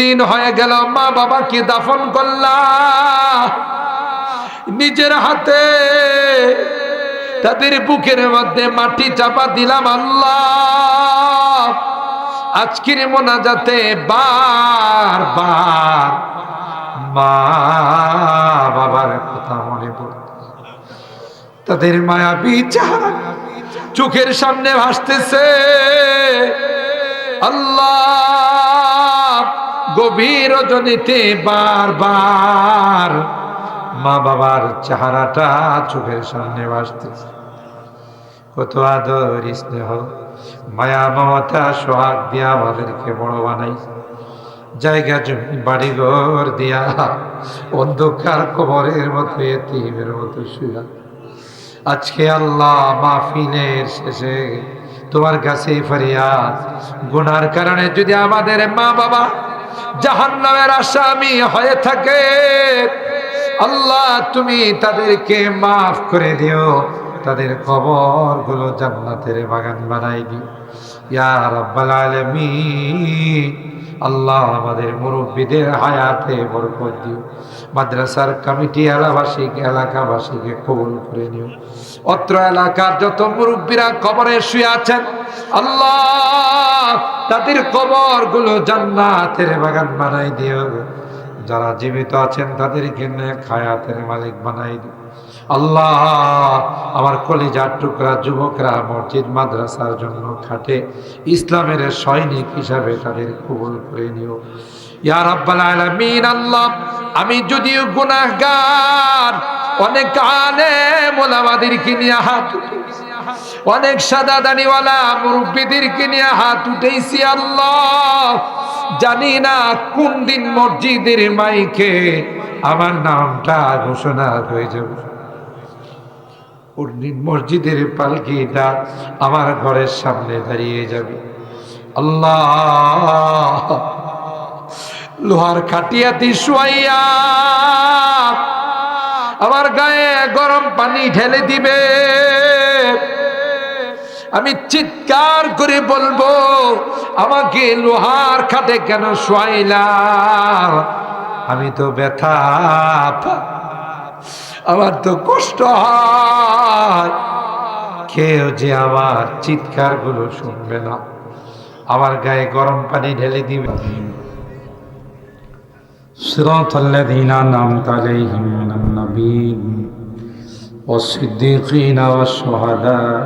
দিন হয়ে গেল, মা বাবাকে দাফন করলা নিজের হাতে তাদের বুকের মধ্যে মাটি চাপা দিলাম, আল্লাহ। আজকের মোনাজাতে বার বার মা বাবার কথা মনে পড়ে। তাদের মায়া বিচার চোখের সামনে ভাসতেছে। আল্লাহ। গভীর রজনীতে বারবার মা বাবার চেহারাটা চোখের সামনে বাসতেছে কত আদর স্নেহ, মায়া, মমতা, সোহাগ দিয়া আমাদেরকে বড় বানাই জায়গা, জমি, বাড়িঘর দিয়া অন্ধকার কবরের মতো, এতিমের মতো শুয়া আজকে আল্লাহ মাহফিলের শেষে তোমার কাছে ফরিয়াদ, গুনার কারণে যদি আমাদের মা বাবা জাহান্নামের আসামি হয়ে থাকে। আল্লাহ, তুমি তাদেরকে মাফ করে দিও। তাদের কবরগুলো জান্নাতের বাগান বানাই দিও। ইয়া রাব্বাল আলামিন, আল্লাহ আমাদের মুরব্বীদের হায়াতে বরকত দিও। মাদ্রাসার কমিটি এলাকাবাসীকে এলাকাবাসীকে কবুল করে নিও। অত্র এলাকার যত মুরব্বীরা কবরে শুয়ে আছেন, আল্লাহ তাদের কবরগুলো জান্নাতের বাগান বানাই দিও। যারা জীবিত আছেন, তাদেরকে খায়াতের মালিক বানাই দিও। আল্লাহ, আমার কলিজার টুকরা যুবকরা মসজিদ, মাদ্রাসার জন্য খাটে ইসলামের সৈনিক হিসাবে তাদের কবুল করে নিও। ইয়া রাব্বাল আলামিন, আল্লাহ, আমি যদিও গুনাহগার, অনেক আলেম ওলামাদেরকে নিয়ে হাত অনেক সাদা দাড়িওয়ালা মুরব্বীদেরকে নিয়ে হাত উঠেছি আল্লাহ। জানি না কোন দিন মসজিদের মাইকে আমার নামটা ঘোষণা হয়ে যাবে। মসজিদের পালকিটা আমার ঘরের সামনে দাঁড়িয়ে যাবে। আল্লাহ, লোহার খাটিয়াতি শুয়াইয়া আমার গায়ে গরম পানি ঢেলে দিবে। আমি চিৎকার করে বলবো আমাকে লোহার খাটে কেন শোয়াইলা আমি তো ব্যথা পা- আমার তো কষ্ট হয় কেউ যে আমার চিৎকার গুলো শুনবে না আমার গায়ে গরম পানি ঢেলে দিবে صراط الذين أنعمت عليهم من النبيين والصديقين والشهداء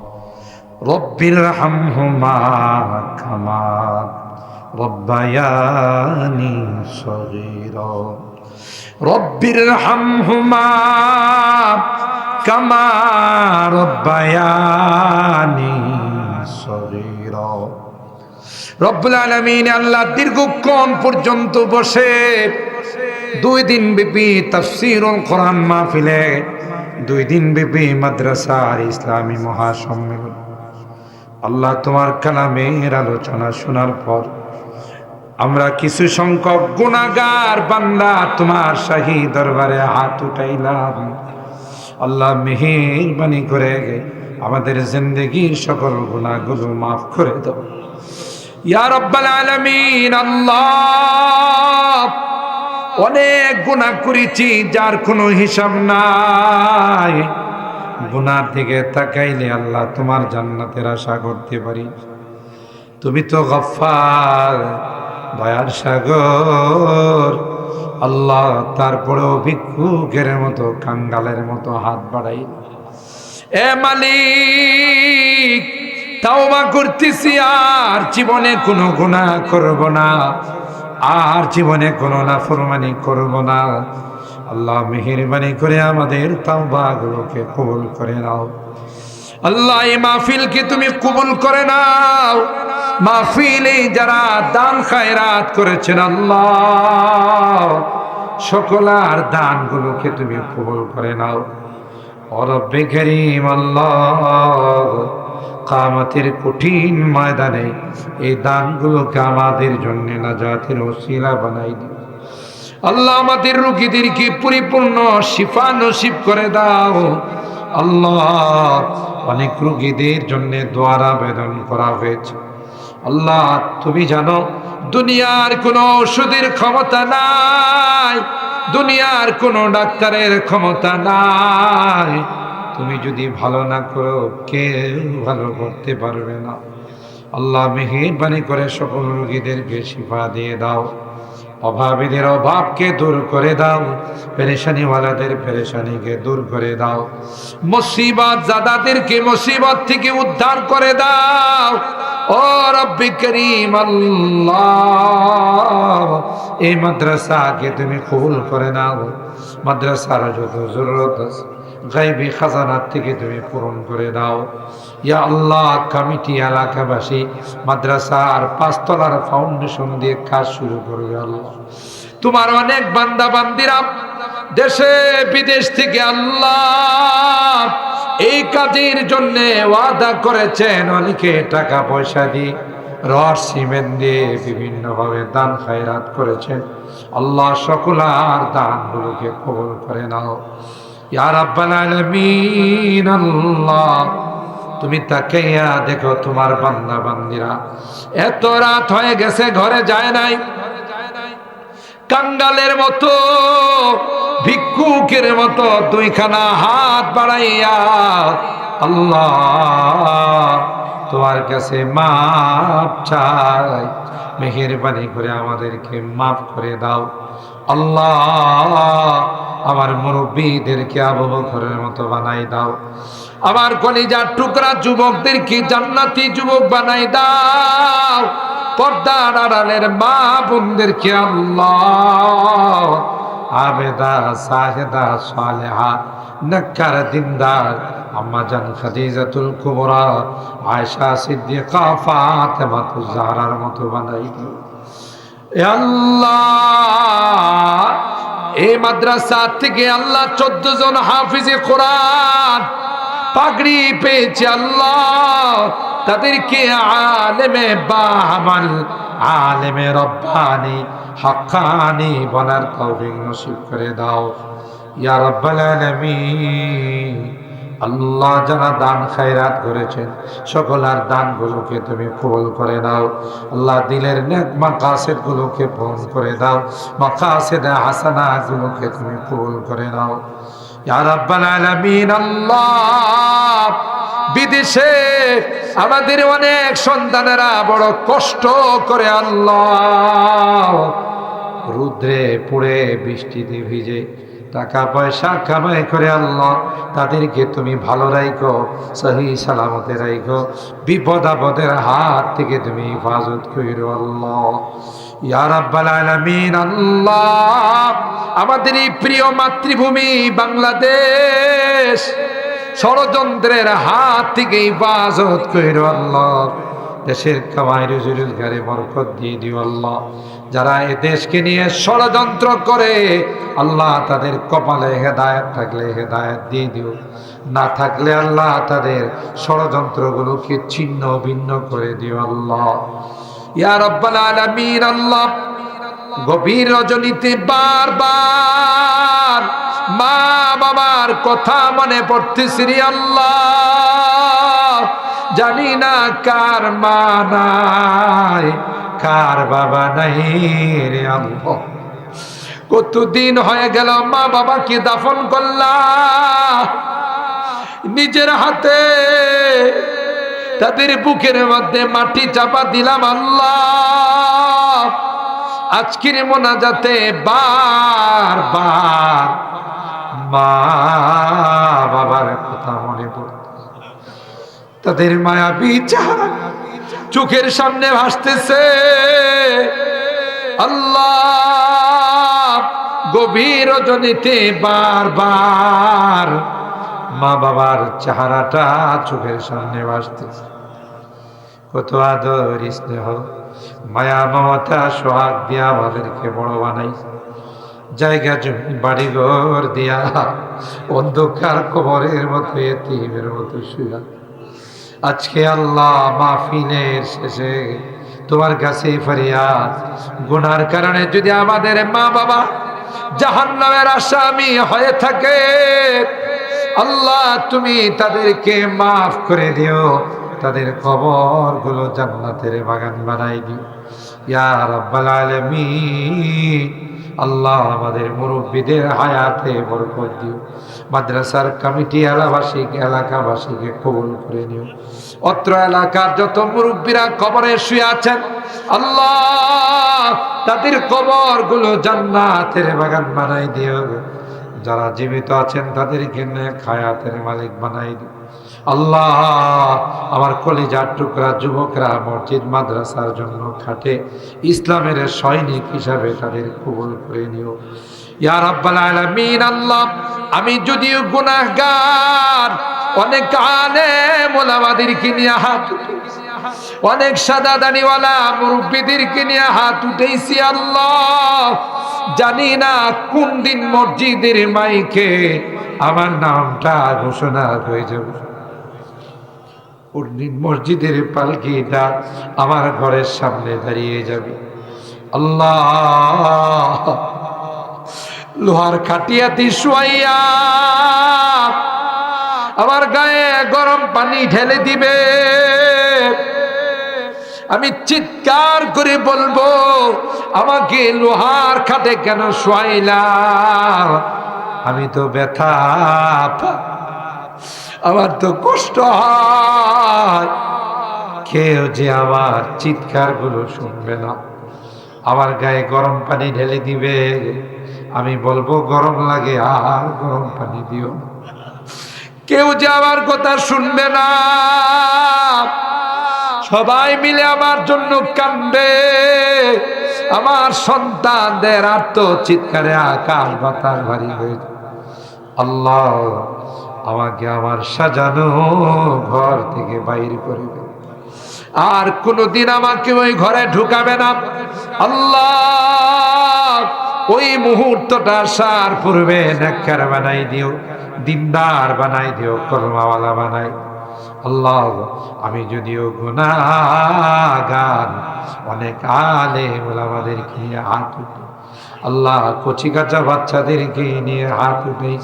রব্বির হামহুমা খামা রব্বায়ানি সগীর। রব্বির হামহুমা কামা রব্বায়ানি শরীর রব্বুল আলামিন আল্লাহ দীর্ঘক্ষণ পর্যন্ত বসে দুই দিন বিপি তাফসিরুল কোরআন মাহফিলে, দুই দিন বিপি মাদ্রাসার ইসলামী মহাসম্মিল আল্লাহ তোমার কালামের আলোচনা শোনার পর আমরা কিছু সংখ্যক গুণাগার বান্দা তোমার শাহী দরবারে হাত উঠাইলাম। আল্লাহ মেহেরবানি করে আমাদের জিন্দগির সকল গুণাগুলো মাফ করে দাও। ইয়া রব্বাল আলামিন, আল্লাহ, অনেক গুনাহ করেছি যার কোনো হিসাব নাই। গুনার দিকে তাকাইলে আল্লাহ তোমার জান্নাতের আশা করতে পারি। তুমি তো গফার দয়ার সাগর। আল্লাহ তারপরেও ভিক্ষুকের মতো, কাঙ্গালের মতো হাত বাড়াই। এ মালিক, তাওবা করতেছি, আর জীবনে কোনো গুনাহ করব না। আর জীবনে কোনো না নাফরমানি করব না। আল্লাহ মেহেরবানি করে আমাদের তাওবাগুলোকে কবুল করে নাও। আল্লাহ, এই মাহফিলকে তুমি কবুল করে নাও। মাহফিলে যারা দান খায়রাত করেছেন আল্লাহ সকলার দানগুলোকে তুমি কবুল করে নাও। অরব্বে করিম, আল্লাহ কামতের কঠিন ময়দানে এই দানগুলোকে আমাদের জন্য না নাজাতের ওসিলা বানাই দিও আল্লাহ আমাদের রুগীদেরকে পরিপূর্ণ শিফা নসিব করে দাও। আল্লাহ, অনেক রুগীদের জন্য দোয়ার আবেদন করা হয়েছে। আল্লাহ, তুমি জানো, দুনিয়ার কোনো ওষুধের ক্ষমতা নাই। দুনিয়ার কোনো ডাক্তারের ক্ষমতা নাই। তুমি যদি ভালো না করো, কেউ ভালো করতে পারবে না। আল্লাহ মেহেরবানি করে সকল রোগীদেরকে শিফা দিয়ে দাও। অভাবীদের অভাবকে দূর করে দাও, পেরেশানিওয়ালাদের পেরেশানিকে দূর করে দাও। মুসিবত জাদাদেরকে মুসিবত থেকে উদ্ধার করে দাও। ও রব্বি করিম আল্লাহ, এই মাদ্রাসাকে তুমি কবুল করে নাও। মাদ্রাসার যত জরুরত আছে গাইবি খাজানার থেকে তুমি পূরণ করে দাও। ইয়া আল্লাহ, কমিটি এলাকাবাসী, মাদ্রাসা আর পাঁচতলার ফাউন্ডেশন দিয়ে কাজ শুরু করে আল্লাহ। তোমার অনেক বান্দা বান্দিরা দেশে বিদেশ থেকে আল্লাহ এই কাজের জন্য ওয়াদা করেছেন অনেকে টাকা পয়সা দিয়ে রড সিমেন্ট দিয়ে বিভিন্নভাবে দান খায়রাত করেছেন। আল্লাহ সকলার দানগুলোকে কবল করে নাও। তুমি তাকাইয়া দেখো তোমার বান্দা বান্দিরা এত রাত হয়ে গেছে, ঘরে যায় নাই। কাঙ্গালের মতো, ভিক্ষুকের মতো দুইখানা হাত বাড়াইয়া, আল্লাহ, তোমার কাছে মাপ চাই। মেহেরবানি করে আমাদেরকে মাফ করে দাও। আল্লাহ, আমার মুরব্বীদেরকে আবু বকরের মতো বানাই দাও। আমার কলিজার টুকরা যুবকদেরকে জান্নাতি যুবক বানাই দাও। পর্দার আড়ালের মা বোনদেরকে আল্লাহ, আবেদা, সাহেদা, সালেহা, নক্কার, দিনদার, আম্মা জান খাদিজাতুল কুবরা, আয়েশা, সিদ্দিকা ফাতেমাতুজ জাহরার মতো বানাই দিও। আল্লাহ এই মাদ্রাসা থেকে আল্লাহ চোদ্দ জন হাফিজে কোরআন পাগড়ি পেয়েছে আল্লাহ। তাদেরকে আলেমে বাহামাল আলেমে রব্বানি হক্কানি বনার তৌফিক নসিব করে দাও। ইয়া রব্বাল আল্লাহ যারা দান খায়রাত করেছেন সকল আর দানগুলোকে তুমি কবুল করে দাও আল্লাহ দিলের নেক মাকাসেদ গুলোকে পূরণ করে দাও। মাকাসেদ হাসানা গুলোকে তুমি কবুল করে দাও বিদেশে আমাদের অনেক সন্তানেরা বড় কষ্ট করে আল্লাহ। রুদ্রে পুড়ে বৃষ্টিতে ভিজে টাকা পয়সা কামাই করে আল্লাহ, তাদেরকে তুমি ভালো রাইখো, সহি সালামতে রাইখো। বিপদ আপদের হাত থেকে তুমি হেফাজত কইরো আল্লাহ। আল্লাহ, আমাদের এই প্রিয় মাতৃভূমি বাংলাদেশ, ষড়যন্ত্রের হাত থেকে হেফাজত কইরো আল্লাহ। দেশের কামাই রুজি রোজগারে বরকত দিয়ে দিও আল্লাহ। যারা এ দেশকে নিয়ে ষড়যন্ত্র করে, আল্লাহ তাদের কপালে হেদায়ত থাকলে হেদায়ত দিয়ে দিও। না থাকলে আল্লাহ তাদের ষড়যন্ত্রগুলোকে ছিন্ন ভিন্ন করে দিও আল্লাহ। ইয়া আলামিন আল্লাহ, গভীর রজনীতে বারবার মা বাবার কথা মনে পড়তেছি আল্লাহ। জানি না কার মা নাই। কার বাবা নাই রে আল্লাহ। কতদিন হয়ে গেল মা বাবাকে দাফন করলা নিজের হাতে তাদের বুকের মধ্যে মাটি চাপা দিলাম আল্লাহ। আজকের মোনাজাতে বার বার মা বাবার কথা মনে পড়ত তাদের মায়াবী চেহারা চোখের সামনে ভাসতেছে। আল্লাহ গভীর রজনীতে বারবার মা বাবার চেহারাটা চোখের সামনে ভাসতেছে। কত আদর স্নেহ, মায়া, মমতা, সোহাগ দিয়া আমাদেরকে বড় বানাই জায়গা, জমি, বাড়িঘর দিয়া অন্ধকার কবরের মতো এতিমের মতো শুয়া। আজকে আল্লাহ মাহফিলের শেষে। তোমার কাছে ফরিয়াদ। গুনার কারণে যদি আমাদের মা বাবা জাহান্নামের আসামি হয়ে থাকে, আল্লাহ তুমি তাদেরকে মাফ করে দিও। তাদের কবরগুলো জান্নাতের বাগান বানাই দিও। ইয়া রাব্বাল আলামিন। আল্লাহ আমাদের মুরব্বীদের হায়াতে বরকত দিও। মাদ্রাসার কমিটি এলাকাবাসীকে এলাকাবাসীকে কবুল করে নিও। অত্র এলাকার যত মুরব্বীরা কবরে শুয়ে আছেন, আল্লাহ তাদের কবরগুলো জান্নাতের বাগান বানাই দিও। যারা জীবিত আছেন তাদেরকে খায়াতের মালিক বানাই দিও। আল্লাহ, আমার কলিজার টুকরা যুবকরা মসজিদ, মাদ্রাসার জন্য খাটে ইসলামের সৈনিক হিসাবে তাদের কবুল করে নিও। ইয়া রাব্বাল আলামিন, আল্লাহ, আমি যদিও গুনাহগার, অনেক আলেম ওলামাদেরকে নিয়ে হাত অনেক সাদা দানিওয়ালা মুরব্বীদেরকে নিয়ে হাত উঠেছি, আল্লাহ, জানি না কোন দিন মসজিদের মাইকে আমার নামটা ঘোষণা হয়ে যাবে। কোন মসজিদের পালকিটা আমার ঘরের সামনে দাঁড়িয়ে যাবে। আল্লাহ, লোহার খাটিয়াতি শুয়াইয়া আমার গায়ে গরম পানি ঢেলে দিবে। আমি চিৎকার করে বলব, আমাকে লোহার খাটে কেন শোয়াইলা? আমি তো ব্যথা আমার তো কষ্ট হয়। কেউ যে আমার চিৎকারগুলো শুনবে না। আমার গায়ে গরম পানি ঢেলে দিবে। আমি বলব, গরম লাগে আর গরম পানি দিও। কেউ যে আমার কথা শুনবে না। সবাই মিলে আমার জন্য কান্দবে আমার সন্তানদের আত্ম চিৎকারে আকাশ বাতাস ভারী হয়ে। আল্লাহ আমাকে আমার সাজানো ঘর থেকে বাইর করবে। আর কোনদিন আমাকে ওই ঘরে ঢুকাবে না। আল্লাহ, ওই মুহূর্তটা সার পূর্বে নাকার বানাই দিও, দিনদার বানাই দিও, কর্মাওয়ালা বানাই আল্লাহ, আমি যদিও গুনাগান অনেক আলে আমাদেরকে হাত উঠে আল্লাহ কচি কাঁচা বাচ্চাদেরকে নিয়ে হাত উঠেছ।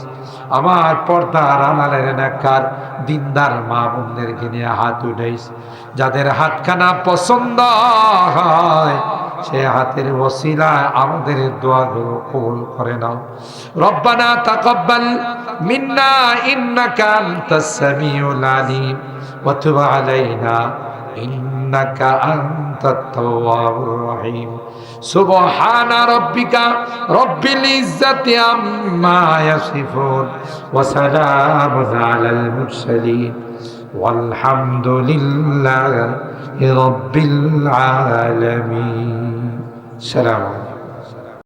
আমার পর্দার আনালের নাকার দিনদার মা বোনদেরকে নিয়ে হাত উঠেছ। যাদের হাতখানা পছন্দ হয় সে হাতের ওসিলা আমাদের দোয়াগুলো কবুল করে নাও রব্বানা তাকাব্বাল মিন্না ইন্নাকা আনতাস সামিউল আলিম ওয়া তুব আলাইনা ইন্নাকা আনতাত তাওয়াবুর রহিম سبحان ربك رب العزة عما يصفون وسلام على المرسلين والحمد لله رب العالمين. سلام عليكم.